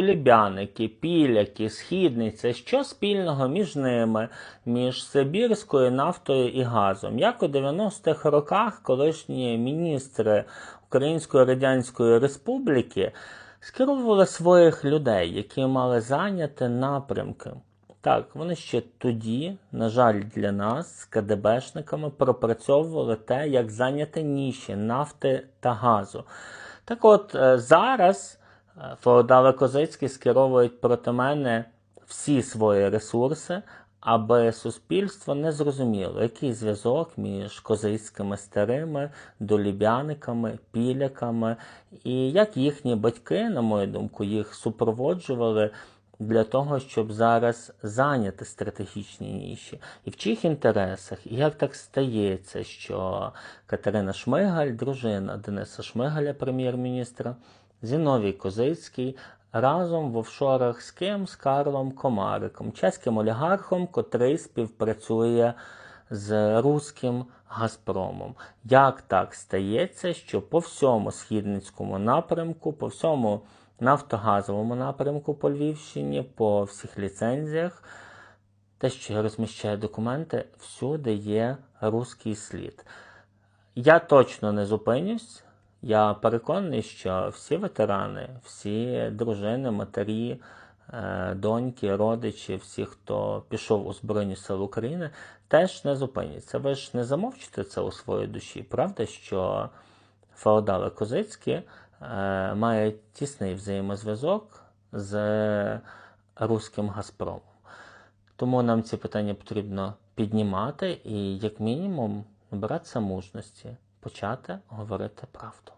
Лубяники, піляки, східниця, що спільного між ними, між Сибірською нафтою і газом? Як у 90-х роках колишні міністри Української Радянської Республіки скеровували своїх людей, які мали зайняти напрямки. Так, вони ще тоді, на жаль, для нас з КДБшниками пропрацьовували те, як зайняти ніші нафти та газу. Так от е, зараз феодали Козицькі скеровують проти мене всі свої ресурси, аби суспільство не зрозуміло, який зв'язок між козицькими старими, доліб'яниками, піляками, і як їхні батьки, на мою думку, їх супроводжували для того, щоб зараз зайняти стратегічні ніші, і в чиїх інтересах, і як так стається, що Катерина Шмигаль, дружина Дениса Шмигаля, прем'єр-міністра, Зіновій Козицький разом в офшорах з ким? З Карлом Комариком, чеським олігархом, котрий співпрацює з руським Газпромом. Як так стається, що по всьому східницькому напрямку, по всьому нафтогазовому напрямку по Львівщині, по всіх ліцензіях, те, що я розміщаю документи, всюди є руський слід. Я точно не зупинюсь. Я переконаний, що всі ветерани, всі дружини, матері, е, доньки, родичі, всі, хто пішов у Збройні Сили України, теж не зупиняться. Ви ж не замовчите це у своїй душі. Правда, що феодали Козицькі е, мають тісний взаємозв'язок з руським Газпромом. Тому нам ці питання потрібно піднімати і, як мінімум, набиратися мужності, почати говорити правду.